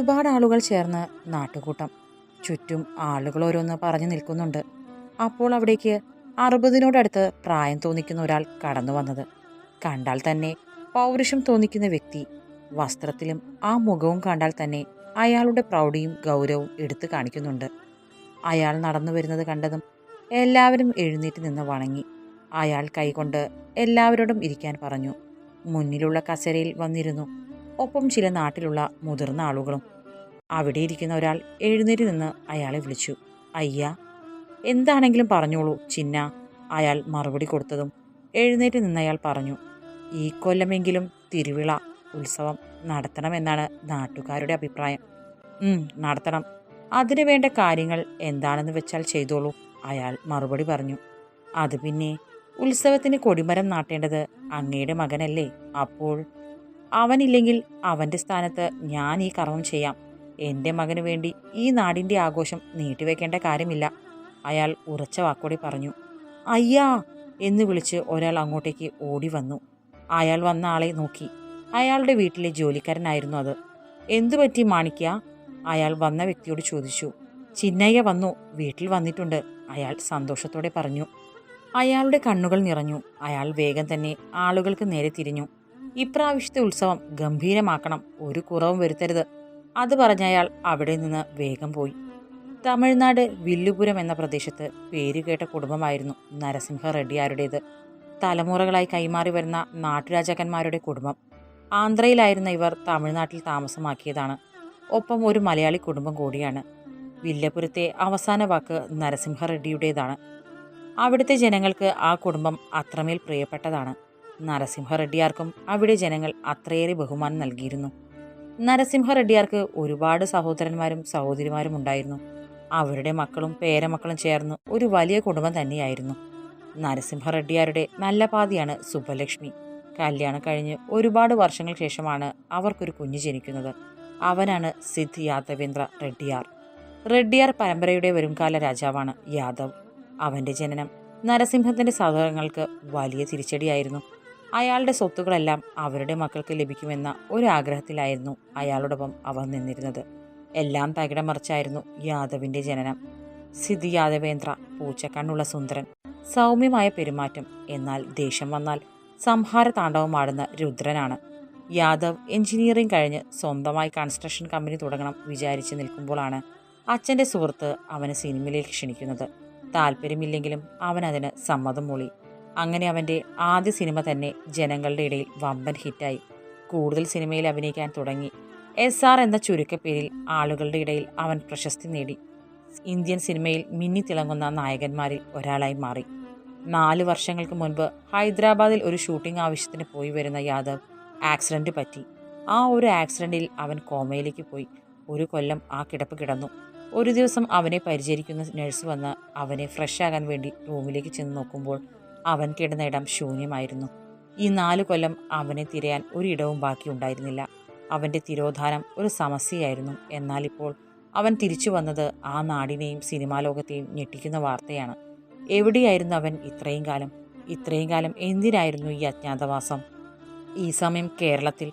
ഒരുപാട് ആളുകൾ ചേർന്ന് നാട്ടുകൂട്ടം. ചുറ്റും ആളുകൾ ഓരോന്ന് പറഞ്ഞു നിൽക്കുന്നുണ്ട്. അപ്പോൾ അവിടേക്ക് അറുപതിനോടടുത്ത് പ്രായം തോന്നിക്കുന്ന ഒരാൾ കടന്നു വന്നത്. കണ്ടാൽ തന്നെ പൗരുഷം തോന്നിക്കുന്ന വ്യക്തി. വസ്ത്രത്തിലും ആ മുഖവും കണ്ടാൽ തന്നെ അയാളുടെ പ്രൗഢിയും ഗൗരവവും എടുത്തു കാണിക്കുന്നുണ്ട്. അയാൾ നടന്നു വരുന്നത് കണ്ടതും എല്ലാവരും എഴുന്നേറ്റ് നിന്ന് വണങ്ങി. അയാൾ കൈകൊണ്ട് എല്ലാവരോടും ഇരിക്കാൻ പറഞ്ഞു. മുന്നിലുള്ള കസേരയിൽ വന്നിരുന്നു. ഒപ്പം ചില നാട്ടിലുള്ള മുതിർന്ന ആളുകളും. അവിടെ ഇരിക്കുന്ന ഒരാൾ എഴുന്നേറ്റ് നിന്ന് അയാളെ വിളിച്ചു. അയ്യ എന്താണെങ്കിലും പറഞ്ഞോളൂ ചിന്ന അയാൾ മറുപടി കൊടുത്തതും എഴുന്നേറ്റ് നിന്ന് അയാൾ പറഞ്ഞു. ഈ കൊല്ലമെങ്കിലും തിരുവിള ഉത്സവം നടത്തണമെന്നാണ് നാട്ടുകാരുടെ അഭിപ്രായം. നടത്തണം. അതിനു വേണ്ട കാര്യങ്ങൾ എന്താണെന്ന് വെച്ചാൽ ചെയ്തോളൂ അയാൾ മറുപടി പറഞ്ഞു. അത് പിന്നെ ഉത്സവത്തിന് കൊടിമരം നാട്ടേണ്ടത് അങ്ങയുടെ മകനല്ലേ അപ്പോൾ അവനില്ലെങ്കിൽ അവന്റെ സ്ഥാനത്ത് ഞാൻ ഈ കർമ്മം ചെയ്യാം. എന്റെ മകന് വേണ്ടി ഈ നാടിന്റെ ആഘോഷം നീട്ടിവെക്കേണ്ട കാര്യമില്ല. അയാൾ ഉറച്ച വാക്കോടെ പറഞ്ഞു അയ്യാ എന്ന് വിളിച്ച് ഒരാൾ അങ്ങോട്ടേക്ക് ഓടി വന്നു. അയാൾ വന്ന ആളെ നോക്കി. അയാളുടെ വീട്ടിലെ ജോലിക്കാരനായിരുന്നു അത്. എന്തു പറ്റി മാണിക്യ? അയാൾ വന്ന വ്യക്തിയോട് ചോദിച്ചു. ചിന്നയ്യ വന്നു വീട്ടിൽ വന്നിട്ടുണ്ട് അയാൾ സന്തോഷത്തോടെ പറഞ്ഞു. അയാളുടെ കണ്ണുകൾ നിറഞ്ഞു. അയാൾ വേഗം തന്നെ ആളുകൾക്ക് നേരെ തിരിഞ്ഞു. ഇപ്രാവശ്യത്തെ ഉത്സവം ഗംഭീരമാക്കണം. ഒരു കുറവും വരുത്തരുത്. അത് പറഞ്ഞയാൾ അവിടെ നിന്ന് വേഗം പോയി. തമിഴ്നാട് വില്ലുപുരം എന്ന പ്രദേശത്ത് പേരുകേട്ട കുടുംബമായിരുന്നു നരസിംഹ റെഡ്ഡിയാരുടേത്. തലമുറകളായി കൈമാറി വരുന്ന നാട്ടുരാജാക്കന്മാരുടെ കുടുംബം. ആന്ധ്രയിലായിരുന്ന ഇവർ തമിഴ്നാട്ടിൽ താമസമാക്കിയതാണ്. ഒപ്പം ഒരു മലയാളി കുടുംബം കൂടിയാണ്. വില്ലപുരത്തെ അവസാന വാക്ക് നരസിംഹ റെഡ്ഡിയുടേതാണ്. അവിടുത്തെ ജനങ്ങൾക്ക് ആ കുടുംബം അത്രമേൽ പ്രിയപ്പെട്ടതാണ്. നരസിംഹ റെഡ്ഡിയാർക്കും അവിടെ ജനങ്ങൾ അത്രയേറെ ബഹുമാനം നൽകിയിരുന്നു. നരസിംഹ റെഡ്ഡിയാർക്ക് ഒരുപാട് സഹോദരന്മാരും സഹോദരിമാരും ഉണ്ടായിരുന്നു. അവരുടെ മക്കളും പേരമക്കളും ചേർന്ന് ഒരു വലിയ കുടുംബം തന്നെയായിരുന്നു. നരസിംഹ റെഡ്ഡിയാരുടെ നല്ല പാതിയാണ് സുബ്ബലക്ഷ്മി. കല്യാണം കഴിഞ്ഞ് ഒരുപാട് വർഷങ്ങൾക്ക് ശേഷമാണ് അവർക്കൊരു കുഞ്ഞ് ജനിക്കുന്നത്. അവനാണ് സിദ്ധ് യാദവേന്ദ്ര റെഡ്ഡിയാർ. റെഡ്ഡിയാർ പരമ്പരയുടെ വരുംകാല രാജാവാണ് യാദവ്. അവന്റെ ജനനം നരസിംഹത്തിന്റെ സഹോദരങ്ങൾക്ക് വലിയ തിരിച്ചടിയായിരുന്നു. അയാളുടെ സ്വത്തുക്കളെല്ലാം അവരുടെ മക്കൾക്ക് ലഭിക്കുമെന്ന ഒരു ആഗ്രഹത്തിലായിരുന്നു അയാളോടൊപ്പം അവർ നിന്നിരുന്നത്. എല്ലാം തകിടം മറിച്ചായിരുന്നു യാദവിന്റെ ജനനം. സിദ്ധി യാദവേന്ദ്ര പൂച്ചക്കണ്ണുള്ള സുന്ദരൻ സൗമ്യമായ പെരുമാറ്റം എന്നാൽ ദേഷ്യം വന്നാൽ സംഹാര താണ്ഡവമാടുന്ന രുദ്രനാണ്. യാദവ് എഞ്ചിനീയറിംഗ് കഴിഞ്ഞ് സ്വന്തമായി കൺസ്ട്രക്ഷൻ കമ്പനി തുടങ്ങണം വിചാരിച്ച് നിൽക്കുമ്പോഴാണ് അച്ഛന്റെ സുഹൃത്ത് അവനെ സിനിമയിലേക്ക് ക്ഷണിക്കുന്നത്. താല്പര്യമില്ലെങ്കിലും അവൻ സമ്മതം മൂളി. അങ്ങനെ അവന്റെ ആദ്യ സിനിമ തന്നെ ജനങ്ങളുടെ ഇടയിൽ വമ്പൻ ഹിറ്റായി. കൂടുതൽ സിനിമയിൽ അഭിനയിക്കാൻ തുടങ്ങി. എസ് ആർ എന്ന ചുരുക്കപ്പേരിൽ ആളുകളുടെ ഇടയിൽ അവൻ പ്രശസ്തി നേടി. ഇന്ത്യൻ സിനിമയിൽ മിന്നി തിളങ്ങുന്ന നായകന്മാരിൽ ഒരാളായി മാറി. നാല് വർഷങ്ങൾക്ക് മുൻപ് ഹൈദരാബാദിൽ ഒരു ഷൂട്ടിംഗ് ആവശ്യത്തിന് പോയി വരുന്ന യാദവ് ആക്സിഡന്റ് പറ്റി. ആ ഒരു ആക്സിഡന്റിൽ അവൻ കോമയിലേക്ക് പോയി. ഒരു കൊല്ലം ആ കിടപ്പ് കിടന്നു. ഒരു ദിവസം അവനെ പരിചരിക്കുന്ന നഴ്സ് വന്ന് അവനെ ഫ്രഷ് ആകാൻ വേണ്ടി റൂമിലേക്ക് ചെന്ന് നോക്കുമ്പോൾ അവൻ കിടന്ന ഇടം ശൂന്യമായിരുന്നു. ഈ നാല് കൊല്ലം അവനെ തിരയാൻ ഒരിടവും ബാക്കിയുണ്ടായിരുന്നില്ല അവന്റെ തിരോധാനം ഒരു സമസ്യയായിരുന്നു. എന്നാൽ ഇപ്പോൾ അവൻ തിരിച്ചു വന്നത് ആ നാടിനെയും സിനിമാ ലോകത്തെയും ഞെട്ടിക്കുന്ന വാർത്തയാണ്. എവിടെയായിരുന്നു അവൻ ഇത്രയും കാലം? ഇത്രയും കാലം എന്തിനായിരുന്നു ഈ അജ്ഞാതവാസം? ഈ സമയം കേരളത്തിൽ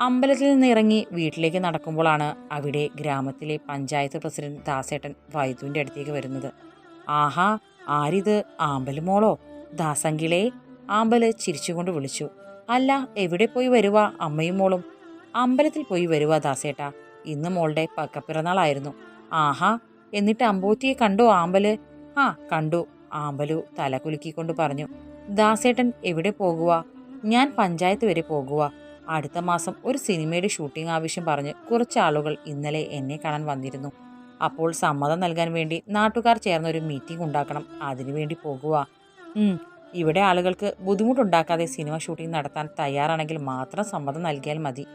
അമ്പലത്തിൽ നിന്ന് ഇറങ്ങി വീട്ടിലേക്ക് നടക്കുമ്പോഴാണ് അവിടെ ഗ്രാമത്തിലെ പഞ്ചായത്ത് പ്രസിഡന്റ് ദാസേട്ടൻ വൈദ്യുവിന്റെ അടുത്തേക്ക് വരുന്നത്. ആഹാ ആരിത്? ആമ്പലുമോളോ? ദാസങ്കിളേ ആമ്പൽ ചിരിച്ചുകൊണ്ട് വിളിച്ചു. അല്ല എവിടെ പോയി വരുവാ അമ്മയും മോളും? അമ്പലത്തിൽ പോയി വരുവാ ദാസേട്ടാ. ഇന്ന് മോളുടെ പക്കപ്പിറന്നാളായിരുന്നു ആഹാ എന്നിട്ട് അമ്പൂറ്റിയെ കണ്ടോ ആമ്പൽ ആ കണ്ടു. ആമ്പലു തല കുലുക്കിക്കൊണ്ട് പറഞ്ഞു ദാസേട്ടൻ എവിടെ പോകുക ഞാൻ പഞ്ചായത്ത് വരെ പോകുക അടുത്ത മാസം ഒരു സിനിമയുടെ ഷൂട്ടിംഗ് ആവശ്യം പറഞ്ഞ് കുറച്ച് ആളുകൾ ഇന്നലെ എന്നെ കാണാൻ വന്നിരുന്നു. അപ്പോൾ സമ്മതം നൽകാൻ വേണ്ടി നാട്ടുകാർ ചേർന്ന് ഒരു മീറ്റിംഗ് ഉണ്ടാക്കണം. അതിനുവേണ്ടി പോകുക ഇവിടെ ആളുകൾക്ക് ബുദ്ധിമുട്ടുണ്ടാക്കാതെ സിനിമ ഷൂട്ടിംഗ് നടത്താൻ തയ്യാറാണെങ്കിൽ മാത്രം സമ്മതം നൽകിയാൽ മതി.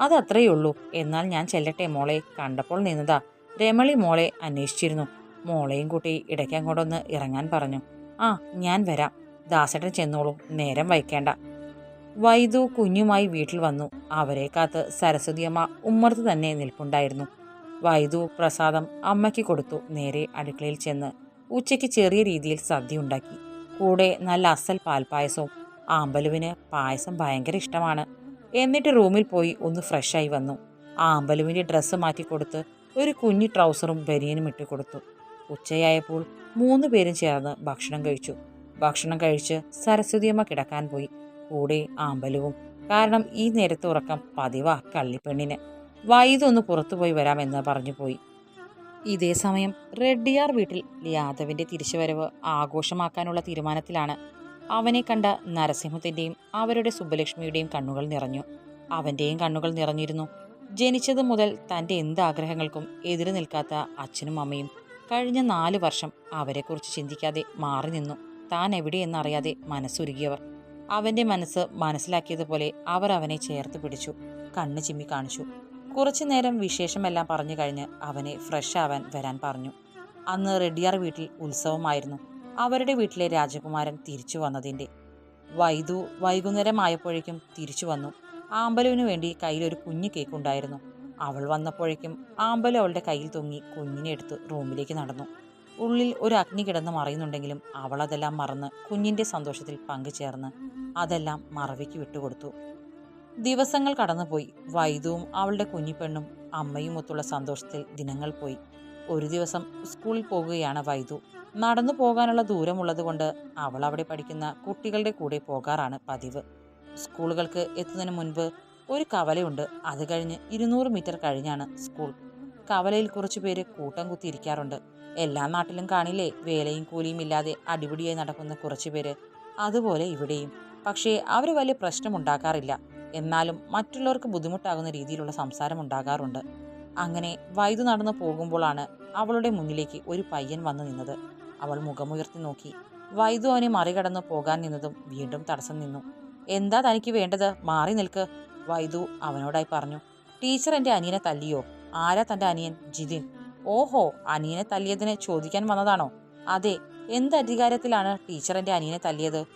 അത് അത്രയേ ഉള്ളൂ. എന്നാൽ ഞാൻ ചെല്ലട്ടെ മോളെ. കണ്ടപ്പോൾ നിന്നതാ. രമളി മോളെ അന്വേഷിച്ചിരുന്നു. മോളെയും കൂട്ടി ഇടയ്ക്കാൻ കൊണ്ടൊന്ന് ഇറങ്ങാൻ പറഞ്ഞു. ആ ഞാൻ വരാം. ദാസേട്ടൻ ചെന്നോളൂ. നേരം വയ്ക്കേണ്ട വൈദു കുഞ്ഞുമായി വീട്ടിൽ വന്നു. അവരെ കാത്ത് സരസ്വതിയമ്മ ഉമ്മർത്ത് തന്നെ നിൽപ്പുണ്ടായിരുന്നു. വൈദു പ്രസാദം അമ്മയ്ക്ക് കൊടുത്തു. നേരെ അടുക്കളയിൽ ചെന്ന് ഉച്ചയ്ക്ക് ചെറിയ രീതിയിൽ സദ്യ ഉണ്ടാക്കി. കൂടെ നല്ല അസൽ പാൽപ്പായസവും ആമ്പലുവിന് പായസം ഭയങ്കര ഇഷ്ടമാണ്. എന്നിട്ട് റൂമിൽ പോയി ഒന്ന് ഫ്രഷായി വന്നു. ആ അമ്പലുവിന്റെ ഡ്രസ്സ് മാറ്റി കൊടുത്ത് ഒരു കുഞ്ഞു ട്രൗസറും ബനിയനും കൊടുത്തു. ഉച്ചയായപ്പോൾ മൂന്ന് പേരും ചേർന്ന് ഭക്ഷണം കഴിച്ചു. ഭക്ഷണം കഴിച്ച് സരസ്വതിയമ്മ കിടക്കാൻ പോയി. കൂടെ ആമ്പലുവും കാരണം ഈ നേരത്തെ ഉറക്കം പതിവാ കള്ളിപ്പെണ്ണിന്. വൈദൊന്ന് പുറത്തുപോയി വരാമെന്ന് പറഞ്ഞു പോയി ഇതേ സമയം റെഡ്ഡിയാർ വീട്ടിൽ യാദവിന്റെ തിരിച്ചുവരവ് ആഘോഷമാക്കാനുള്ള തീരുമാനത്തിലാണ്. അവനെ കണ്ട നരസിംഹത്തിന്റെയും അവരുടെ സുബ്ബലക്ഷ്മിയുടെയും കണ്ണുകൾ നിറഞ്ഞു. അവന്റെയും കണ്ണുകൾ നിറഞ്ഞിരുന്നു. ജനിച്ചത് മുതൽ തന്റെ എന്ത് ആഗ്രഹങ്ങൾക്കും എതിര് നിൽക്കാത്ത അച്ഛനും അമ്മയും കഴിഞ്ഞ നാല് വർഷം അവരെക്കുറിച്ച് ചിന്തിക്കാതെ മാറി നിന്നു. താൻ എവിടെയെന്നറിയാതെ മനസ്സുരുകിയവർ. അവന്റെ മനസ്സ് മനസ്സിലാക്കിയതുപോലെ അവർ അവനെ ചേർത്ത് പിടിച്ചു. കണ്ണ് ചിമ്മി കാണിച്ചു. കുറച്ചു നേരം വിശേഷമെല്ലാം പറഞ്ഞു കഴിഞ്ഞ് അവനെ ഫ്രഷ് ആവാൻ വരാൻ പറഞ്ഞു. അന്ന് റെഡിയാർ വീട്ടിൽ ഉത്സവമായിരുന്നു. അവരുടെ വീട്ടിലെ രാജകുമാരൻ തിരിച്ചു വന്നതിന്റെ വൈദു വൈകുന്നേരമായപ്പോഴേക്കും തിരിച്ചു വന്നു. ആമ്പലുവിന് വേണ്ടി കയ്യിലൊരു കുഞ്ഞു കേക്ക് ഉണ്ടായിരുന്നു. അവൾ വന്നപ്പോഴേക്കും ആമ്പലു അവളുടെ കയ്യിൽ തൂങ്ങി കുഞ്ഞിനെ എടുത്ത് റൂമിലേക്ക് നടന്നു. ഉള്ളിൽ ഒരു അഗ്നി കിടന്ന് മറയുന്നുണ്ടെങ്കിലും അവൾ മറന്ന് കുഞ്ഞിന്റെ സന്തോഷത്തിൽ പങ്കുചേർന്ന് അതെല്ലാം മറവിക്ക് വിട്ടുകൊടുത്തു. ദിവസങ്ങൾ കടന്നുപോയി. വൈദുവും അവളുടെ കുഞ്ഞിപ്പെണ്ണും അമ്മയും ഒത്തുള്ള സന്തോഷത്തിൽ ദിനങ്ങൾ പോയി. ഒരു ദിവസം സ്കൂളിൽ പോകുകയാണ് വൈദു. നടന്നു പോകാനുള്ള ദൂരമുള്ളതുകൊണ്ട് അവൾ അവിടെ പഠിക്കുന്ന കുട്ടികളുടെ കൂടെ പോകാറാണ് പതിവ്. സ്കൂളുകൾക്ക് എത്തുന്നതിന് മുൻപ് ഒരു കവലയുണ്ട്. അത് കഴിഞ്ഞ് ഇരുന്നൂറ് മീറ്റർ കഴിഞ്ഞാണ് സ്കൂൾ. കവലയിൽ കുറച്ചു പേര് കൂട്ടം കുത്തിയിരിക്കാറുണ്ട്. എല്ലാ നാട്ടിലും കാണില്ലേ വേലയും കൂലിയും ഇല്ലാതെ അടിപിടിയായി നടക്കുന്ന കുറച്ചു പേര് അതുപോലെ ഇവിടെയും. പക്ഷേ അവർ വലിയ പ്രശ്നമുണ്ടാക്കാറില്ല. എന്നാലും മറ്റുള്ളവർക്ക് ബുദ്ധിമുട്ടാകുന്ന രീതിയിലുള്ള സംസാരം ഉണ്ടാകാറുണ്ട്. അങ്ങനെ വൈദു നടന്നു പോകുമ്പോഴാണ് അവളുടെ മുന്നിലേക്ക് ഒരു പയ്യൻ വന്നു നിന്നത്. അവൾ മുഖമുയർത്തി നോക്കി. വൈദു അവനെ മറികടന്ന് പോകാൻ നിന്നതും വീണ്ടും തടസ്സം നിന്നു. എന്താ തനിക്ക് വേണ്ടത്? മാറി നിൽക്ക് വൈദു അവനോടായി പറഞ്ഞു. ടീച്ചർ എന്റെ അനിയനെ തല്ലിയോ? ആരാ തന്റെ അനിയൻ? ജിതിൻ. ഓഹോ അനിയനെ തല്ലിയതിനെ ചോദിക്കാൻ വന്നതാണോ? അതെ എന്ത് അധികാരത്തിലാണ് ടീച്ചർ എന്റെ അനിയനെ തല്ലിയത്?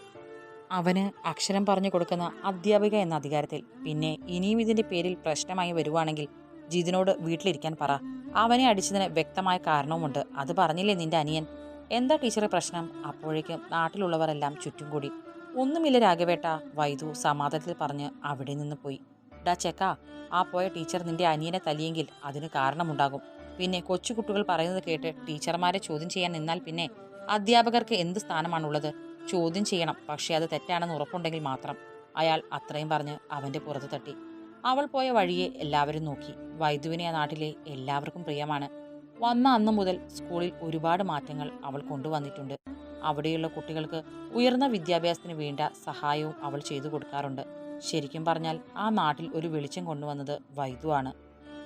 അവന് അക്ഷരം പറഞ്ഞു കൊടുക്കുന്ന അധ്യാപിക എന്ന അധികാരത്തിൽ. പിന്നെ ഇനിയും ഇതിന്റെ പേരിൽ പ്രശ്നമായി വരുവാണെങ്കിൽ ജിതിനോട് വീട്ടിലിരിക്കാൻ പറ. അവനെ അടിച്ചതിന് വ്യക്തമായ കാരണവുമുണ്ട്. അത് പറഞ്ഞില്ലേ നിന്റെ അനിയൻ? എന്താ ടീച്ചറെ പ്രശ്നം? അപ്പോഴേക്കും നാട്ടിലുള്ളവരെല്ലാം ചുറ്റും കൂടി ഒന്നുമില്ല രാഘവേട്ട വൈദു സമാധാനത്തിൽ പറഞ്ഞ് അവിടെ നിന്ന് പോയി. ഡാ ചെക്ക ആ പോയ ടീച്ചർ നിന്റെ അനിയനെ തല്ലിയെങ്കിൽ അതിന് കാരണമുണ്ടാകും. പിന്നെ കൊച്ചുകുട്ടികൾ പറയുന്നത് കേട്ട് ടീച്ചർമാരെ ചോദ്യം ചെയ്യാൻ നിന്നാൽ പിന്നെ അധ്യാപകർക്ക് എന്ത് സ്ഥാനമാണുള്ളത്? ചോദ്യം ചെയ്യണം. പക്ഷേ അത് തെറ്റാണെന്ന് ഉറപ്പുണ്ടെങ്കിൽ മാത്രം അയാൾ അത്രയും പറഞ്ഞ് അവന്റെ പുറത്ത് തട്ടി. അവൾ പോയ വഴിയെ എല്ലാവരും നോക്കി. വൈദ്യുവിനെ ആ നാട്ടിലെ എല്ലാവർക്കും പ്രിയമാണ്. വന്ന അന്നു മുതൽ സ്കൂളിൽ ഒരുപാട് മാറ്റങ്ങൾ അവൾ കൊണ്ടുവന്നിട്ടുണ്ട്. അവിടെയുള്ള കുട്ടികൾക്ക് ഉയർന്ന വിദ്യാഭ്യാസത്തിന് വേണ്ട സഹായവും അവൾ ചെയ്തു കൊടുക്കാറുണ്ട്. ശരിക്കും പറഞ്ഞാൽ ആ നാട്ടിൽ ഒരു വെളിച്ചം കൊണ്ടുവന്നത് വൈദ്യുവാണ്.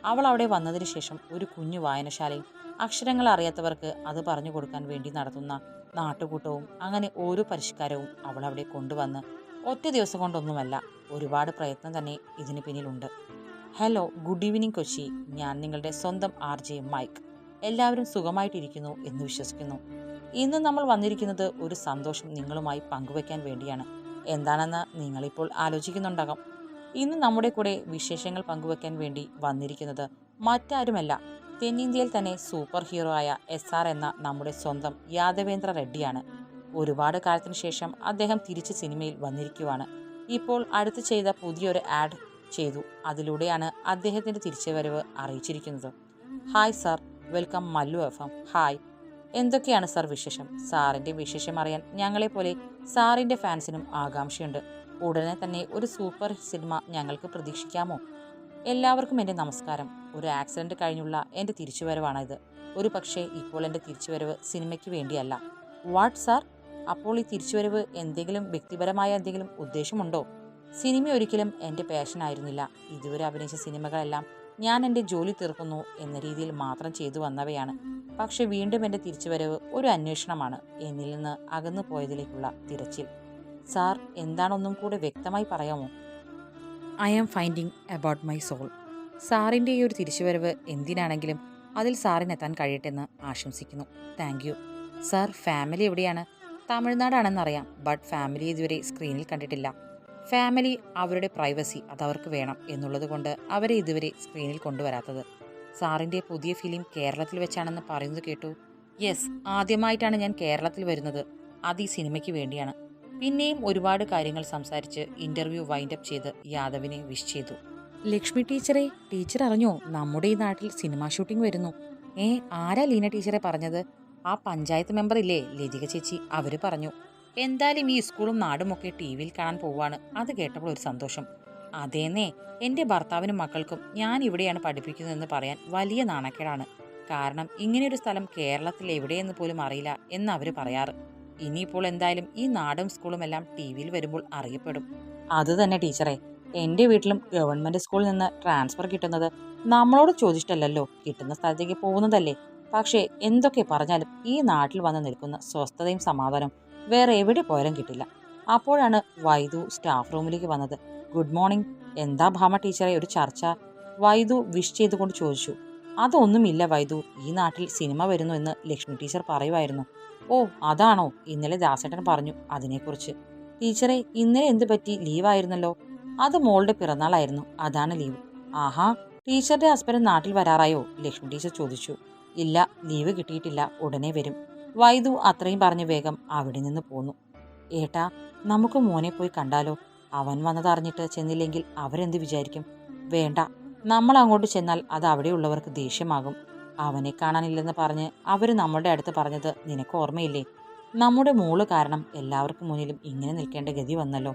അവൾ അവിടെ വന്നതിന് ശേഷം ഒരു കുഞ്ഞു വായനശാലയും അക്ഷരങ്ങൾ അറിയാത്തവർക്ക് അത് പറഞ്ഞു കൊടുക്കാൻ വേണ്ടി നടത്തുന്ന നാട്ടുകൂട്ടവും അങ്ങനെ ഓരോ പരിഷ്കാരവും അവൾ അവിടെ കൊണ്ടുവന്ന് ഒറ്റ ദിവസം കൊണ്ടൊന്നുമല്ല ഒരുപാട് പ്രയത്നം തന്നെ ഇതിന് പിന്നിലുണ്ട്. Hello good evening Kochi. ഞാൻ നിങ്ങളുടെ സ്വന്തം ആർ ജെ മൈക്ക്. എല്ലാവരും സുഖമായിട്ടിരിക്കുന്നു എന്ന് വിശ്വസിക്കുന്നു. ഇന്ന് നമ്മൾ വന്നിരിക്കുന്നത് ഒരു സന്തോഷം നിങ്ങളുമായി പങ്കുവയ്ക്കാൻ വേണ്ടിയാണ്. എന്താണെന്ന് നിങ്ങളിപ്പോൾ ആലോചിക്കുന്നുണ്ടാകാം. ഇന്ന് നമ്മുടെ കൂടെ വിശേഷങ്ങൾ പങ്കുവയ്ക്കാൻ വേണ്ടി വന്നിരിക്കുന്നത് മറ്റാരുമല്ല തെന്നിന്ത്യയിൽ തന്നെ സൂപ്പർ ഹീറോ ആയ എസ് ആർ എന്ന നമ്മുടെ സ്വന്തം യാദവേന്ദ്ര റെഡ്ഡിയാണ്. ഒരുപാട് കാലത്തിന് ശേഷം അദ്ദേഹം തിരിച്ച് സിനിമയിൽ വന്നിരിക്കുവാണ്. ഇപ്പോൾ അടുത്ത് ചെയ്ത പുതിയൊരു ആഡ് ചെയ്തു. അതിലൂടെയാണ് അദ്ദേഹത്തിന്റെ തിരിച്ചുവരവ് അറിയിച്ചിരിക്കുന്നത്. Hi sir welcome Mallu FM hi. Hi എന്തൊക്കെയാണ് സാർ വിശേഷം? സാറിന്റെ വിശേഷം അറിയാൻ ഞങ്ങളെപ്പോലെ സാറിന്റെ ഫാൻസിനും ആകാംക്ഷയുണ്ട്. ഉടനെ തന്നെ ഒരു സൂപ്പർ സിനിമ ഞങ്ങൾക്ക് പ്രതീക്ഷിക്കാമോ? എല്ലാവർക്കും എന്റെ നമസ്കാരം. ഒരു ആക്സിഡന്റ് കഴിഞ്ഞുള്ള എന്റെ തിരിച്ചുവരവാണിത്. ഒരു പക്ഷേ ഇപ്പോൾ എന്റെ തിരിച്ചുവരവ് സിനിമയ്ക്ക് വേണ്ടിയല്ല. What sir? അപ്പോൾ ഈ തിരിച്ചുവരവ് എന്തെങ്കിലും വ്യക്തിപരമായ എന്തെങ്കിലും ഉദ്ദേശമുണ്ടോ? സിനിമ ഒരിക്കലും എന്റെ പാഷൻ ആയിരുന്നില്ല. ഇതുവരെ അഭിനയിച്ച സിനിമകളെല്ലാം ഞാൻ എന്റെ ജോലി തീർക്കുന്നു എന്ന രീതിയിൽ മാത്രം ചെയ്തു വന്നവയാണ്. പക്ഷെ വീണ്ടും എന്റെ തിരിച്ചുവരവ് ഒരു അന്വേഷണമാണ്. എന്നിൽ നിന്ന് അകന്നു പോയതിലേക്കുള്ള തിരച്ചിൽ. സാർ എന്താണൊന്നും കൂടെ വ്യക്തമായി പറയാമോ? I am finding about my soul സാറിന്റെ ഈ ഒരു തിരിച്ചുവരവ് എന്തിനാണെങ്കിലും അതിൽ സാറിനെത്താൻ കഴിയട്ടെന്ന് ആശംസിക്കുന്നു. താങ്ക് യു സാർ ഫാമിലി എവിടെയാണ്? തമിഴ്നാടാണെന്നറിയാം ബട്ട് ഫാമിലി ഇതുവരെ സ്ക്രീനിൽ കണ്ടിട്ടില്ല. ഫാമിലി അവരുടെ പ്രൈവസി അതവർക്ക് വേണം എന്നുള്ളത് കൊണ്ട് അവരെ ഇതുവരെ സ്ക്രീനിൽ കൊണ്ടുവരാത്തത്. സാറിന്റെ പുതിയ ഫിലിം കേരളത്തിൽ വെച്ചാണെന്ന് പറയുന്നത് കേട്ടു? യെസ് ആദ്യമായിട്ടാണ് ഞാൻ കേരളത്തിൽ വരുന്നത്. അത് ഈ സിനിമയ്ക്ക് വേണ്ടിയാണ്. പിന്നെയും ഒരുപാട് കാര്യങ്ങൾ സംസാരിച്ച് ഇന്റർവ്യൂ വൈൻഡ് അപ്പ് ചെയ്ത് യാദവിനെ വിഷ് ചെയ്തു. ലക്ഷ്മി ടീച്ചറെ ടീച്ചർ അറിഞ്ഞോ? നമ്മുടെ ഈ നാട്ടിൽ സിനിമാ ഷൂട്ടിംഗ് വരുന്നു. ഏ ആരാ ലീന ടീച്ചറെ പറഞ്ഞത്? ആ പഞ്ചായത്ത് മെമ്പർ ഇല്ലേ? ലതിക ചേച്ചി അവർ പറഞ്ഞു. എന്തായാലും ഈ സ്കൂളും നാടുമൊക്കെ ടി വിയിൽ കാണാൻ പോവാണ് അത് കേട്ടപ്പോൾ ഒരു സന്തോഷം. അതേന്നേ എന്റെ ഭർത്താവിനും മക്കൾക്കും ഞാൻ ഇവിടെയാണ് പഠിപ്പിക്കുന്നതെന്ന് പറയാൻ വലിയ നാണക്കേടാണ്. കാരണം ഇങ്ങനെയൊരു സ്ഥലം കേരളത്തിൽ എവിടെയെന്ന് പോലും അറിയില്ല എന്ന് അവർ പറയാറ്. ഇനിയിപ്പോൾ എന്തായാലും ഈ നാടും സ്കൂളും എല്ലാം ടി വിയിൽ വരുമ്പോൾ അറിയപ്പെടും. അത് തന്നെ ടീച്ചറെ. എന്റെ വീട്ടിലും ഗവൺമെന്റ് സ്കൂളിൽ നിന്ന് ട്രാൻസ്ഫർ കിട്ടുന്നത് നമ്മളോട് ചോദിച്ചിട്ടല്ലല്ലോ. കിട്ടുന്ന സ്ഥലത്തേക്ക് പോകുന്നതല്ലേ. പക്ഷേ എന്തൊക്കെ പറഞ്ഞാലും ഈ നാട്ടിൽ വന്ന് നിൽക്കുന്ന സ്വസ്ഥതയും സമാധാനവും വേറെ എവിടെ പോയാലും കിട്ടില്ല. അപ്പോഴാണ് വൈദു സ്റ്റാഫ് റൂമിലേക്ക് വന്നത്. Good morning. എന്താ ഭാമ ടീച്ചറെ ഒരു ചർച്ച? വൈദു വിഷ് ചെയ്തുകൊണ്ട് ചോദിച്ചു. അതൊന്നുമില്ല വൈദു. ഈ നാട്ടിൽ സിനിമ വരുന്നു എന്ന് ലക്ഷ്മി ടീച്ചർ പറയുമായിരുന്നു. ഓ അതാണോ? ഇന്നലെ ദാസേട്ടൻ പറഞ്ഞു അതിനെക്കുറിച്ച്. ടീച്ചറെ ഇന്നലെ എന്ത് പറ്റി? ലീവായിരുന്നല്ലോ. അത് മോളുടെ പിറന്നാളായിരുന്നു. അതാണ് ലീവ്. ആഹാ ടീച്ചറുടെ ഹസ്ബൻഡ് നാട്ടിൽ വരാറായോ? ലക്ഷ്മി ടീച്ചർ ചോദിച്ചു. ഇല്ല ലീവ് കിട്ടിയിട്ടില്ല. ഉടനെ വരും. വൈദു അത്രയും പറഞ്ഞ് വേഗം അവിടെ നിന്ന് പോന്നു. ഏട്ടാ നമുക്ക് മോനെ പോയി കണ്ടാലോ? അവൻ വന്നതറിഞ്ഞിട്ട് ചെന്നില്ലെങ്കിൽ അവരെന്ത് വിചാരിക്കും? വേണ്ട. നമ്മൾ അങ്ങോട്ട് ചെന്നാൽ അത് അവിടെയുള്ളവർക്ക് ദേഷ്യമാകും. അവനെ കാണാനില്ലെന്ന് പറഞ്ഞ് അവർ നമ്മളുടെ അടുത്ത് പറഞ്ഞത് നിനക്ക് ഓർമ്മയില്ലേ? നമ്മുടെ മോൾ കാരണം എല്ലാവർക്കും മുന്നിലും ഇങ്ങനെ നിൽക്കേണ്ട ഗതി വന്നല്ലോ.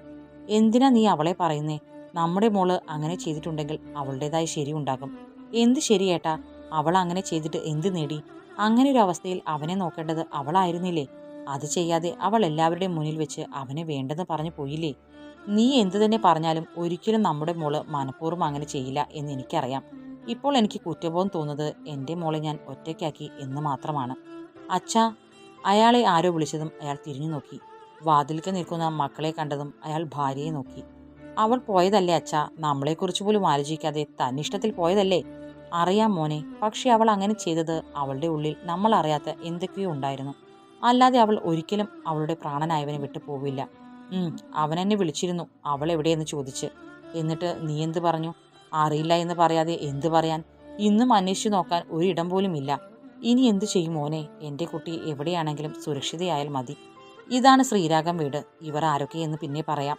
എന്തിനാ നീ അവളെ പറയുന്നേ? നമ്മുടെ മോൾ അങ്ങനെ ചെയ്തിട്ടുണ്ടെങ്കിൽ അവളുടേതായ ശരിയുണ്ടാകും എന്ത് ശരിയേട്ടാ അവൾ അങ്ങനെ ചെയ്തിട്ട് എന്ത് നേടി? അങ്ങനെ ഒരു അവസ്ഥയിൽ അവനെ നോക്കേണ്ടത് അവളായിരുന്നില്ലേ? അത് ചെയ്യാതെ അവൾ എല്ലാവരുടെയും മുന്നിൽ വെച്ച് അവനെ വേണ്ടെന്ന് പറഞ്ഞു പോയില്ലേ? നീ എന്തു തന്നെ പറഞ്ഞാലും ഒരിക്കലും നമ്മുടെ മോൾ മനഃപൂർവം അങ്ങനെ ചെയ്യില്ല എന്ന് എനിക്കറിയാം. ഇപ്പോൾ എനിക്ക് കുറ്റബോധം തോന്നുന്നത് എന്റെ മോളെ ഞാൻ ഒറ്റയ്ക്കാക്കി എന്ന് മാത്രമാണ്. അച്ഛാ അയാളെ ആരോ വിളിച്ചതും അയാൾ തിരിഞ്ഞു നോക്കി. വാതിൽക്ക് നിൽക്കുന്ന മക്കളെ കണ്ടതും അയാൾ ഭാര്യയെ നോക്കി. അവൾ പോയതല്ലേ അച്ഛാ? നമ്മളെക്കുറിച്ച് പോലും ആലോചിക്കാതെ തന്നിഷ്ടത്തിൽ പോയതല്ലേ? അറിയാം മോനെ പക്ഷേ അവൾ അങ്ങനെ ചെയ്തത് അവളുടെ ഉള്ളിൽ നമ്മൾ അറിയാത്ത എന്തൊക്കെയോ ഉണ്ടായിരുന്നു. അല്ലാതെ അവൾ ഒരിക്കലും അവളുടെ പ്രാണനായവനെ വിട്ടു പോവില്ല. അവൻ എന്നെ വിളിച്ചിരുന്നു. അവൾ എവിടെയെന്ന് ചോദിച്ച്. എന്നിട്ട് നീ എന്ത് പറഞ്ഞു? അറിയില്ല എന്ന് പറയാതെ എന്ത് പറയാൻ? ഇന്നും അന്വേഷിച്ചു നോക്കാൻ ഒരിടം ഇല്ല. ഇനി എന്തു ചെയ്യും മോനെ? എന്റെ കുട്ടി എവിടെയാണെങ്കിലും സുരക്ഷിതയായാൽ മതി. ഇതാണ് ശ്രീരാഗം വീട്. ഇവർ ആരൊക്കെയെന്ന് പിന്നെ പറയാം.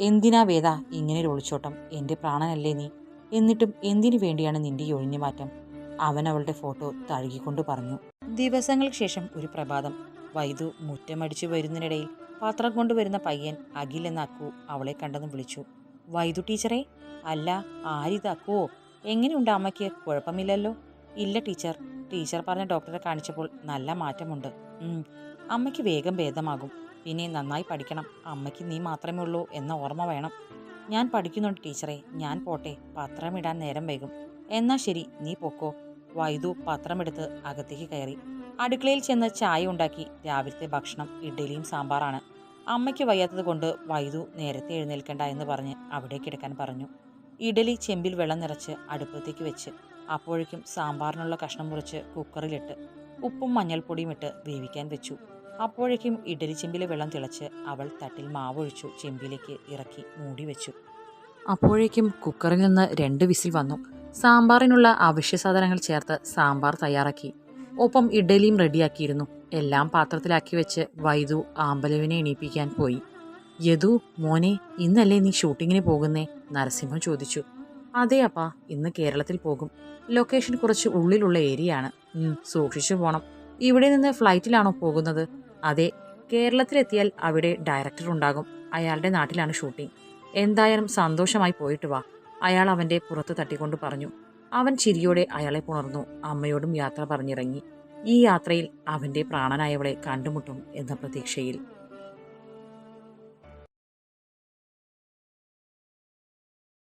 എന്തിനാ വേദ ഇങ്ങനെ ഒരു ഒളിച്ചോട്ടം? എന്റെ പ്രാണനല്ലേ നീ? എന്നിട്ടും എന്തിനു വേണ്ടിയാണ് നിന്റെ ഒഴിഞ്ഞുമാറ്റം? അവൻ അവളുടെ ഫോട്ടോ തഴുകിക്കൊണ്ട് പറഞ്ഞു. ദിവസങ്ങൾക്ക് ശേഷം ഒരു പ്രഭാതം. വൈദു മുറ്റമടിച്ചു വരുന്നതിനിടയിൽ പാത്രം കൊണ്ടുവരുന്ന പയ്യൻ അഖിൽ എന്ന അക്കു അവളെ കണ്ടെന്ന് വിളിച്ചു. വൈദു ടീച്ചറെ അല്ല ആരിത്? അക്കുവോ എങ്ങനെയുണ്ട് അമ്മയ്ക്ക്? കുഴപ്പമില്ലല്ലോ. ഇല്ല ടീച്ചർ. ടീച്ചർ പറഞ്ഞ ഡോക്ടറെ കാണിച്ചപ്പോൾ നല്ല മാറ്റമുണ്ട്. അമ്മയ്ക്ക് വേഗം ഭേദമാകും. പിന്നെ നന്നായി പഠിക്കണം. അമ്മയ്ക്ക് നീ മാത്രമേ ഉള്ളൂ എന്ന ഓർമ്മ വേണം. ഞാൻ പഠിക്കുന്നുണ്ട് ടീച്ചറെ. ഞാൻ പോട്ടെ. പത്രമിടാൻ നേരം വൈകും. എന്നാ ശരി നീ പൊക്കോ. വൈദു പത്രമെടുത്ത് അകത്തേക്ക് കയറി. അടുക്കളയിൽ ചെന്ന് ചായ ഉണ്ടാക്കി. രാവിലത്തെ ഭക്ഷണം ഇഡ്ഡലിയും സാമ്പാറാണ്. അമ്മയ്ക്ക് വയ്യാത്തത് കൊണ്ട് വൈദു നേരത്തെ എഴുന്നേൽക്കണ്ട എന്ന് പറഞ്ഞ് അവിടെ കിടക്കാൻ പറഞ്ഞു. ഇഡലി ചെമ്പിൽ വെള്ളം നിറച്ച് അടുപ്പത്തേക്ക് വെച്ച്. അപ്പോഴേക്കും സാമ്പാറിനുള്ള കഷ്ണം മുറിച്ച് കുക്കറിലിട്ട് ഉപ്പും മഞ്ഞൾപ്പൊടിയും ഇട്ട് വേവിക്കാൻ വെച്ചു. അപ്പോഴേക്കും ഇഡലി ചെമ്പിലെ വെള്ളം തിളച്ച് അവൾ തട്ടിൽ മാവൊഴിച്ചു ചെമ്പിലേക്ക് ഇറക്കി മൂടി വെച്ചു. അപ്പോഴേക്കും കുക്കറിൽ നിന്ന് രണ്ട് വിസിൽ വന്നു. സാമ്പാറിനുള്ള അവശ്യ സാധനങ്ങൾ ചേർത്ത് സാമ്പാർ തയ്യാറാക്കി. ഒപ്പം ഇഡലിയും റെഡിയാക്കിയിരുന്നു. എല്ലാം പാത്രത്തിലാക്കി വെച്ച് വൈദു ആമ്പലവിനെ എണീപ്പിക്കാൻ പോയി. യദു മോനെ ഇന്നല്ലേ നീ ഷൂട്ടിങ്ങിന് പോകുന്നേ? നരസിംഹ ചോദിച്ചു. അതെ അപ്പാ ഇന്ന് കേരളത്തിൽ പോകും. ലൊക്കേഷൻ കുറച്ച് ഉള്ളിലുള്ള ഏരിയ ആണ് സൂക്ഷിച്ചു പോണം. ഇവിടെ നിന്ന് ഫ്ലൈറ്റിലാണോ പോകുന്നത്? അതെ കേരളത്തിലെത്തിയാൽ അവിടെ ഡയറക്ടർ ഉണ്ടാകും. അയാളുടെ നാട്ടിലാണ് ഷൂട്ടിംഗ് എന്തായാലും സന്തോഷമായി പോയിട്ട് വാ. അയാൾ അവന്റെ പുറത്ത് തട്ടിക്കൊണ്ട് പറഞ്ഞു. അവൻ ചിരിയോടെ അയാളെ പുണർന്നു. അമ്മയോടും യാത്ര പറഞ്ഞിറങ്ങി. ഈ യാത്രയിൽ അവന്റെ പ്രാണനായവളെ കണ്ടുമുട്ടും എന്ന പ്രതീക്ഷയിൽ.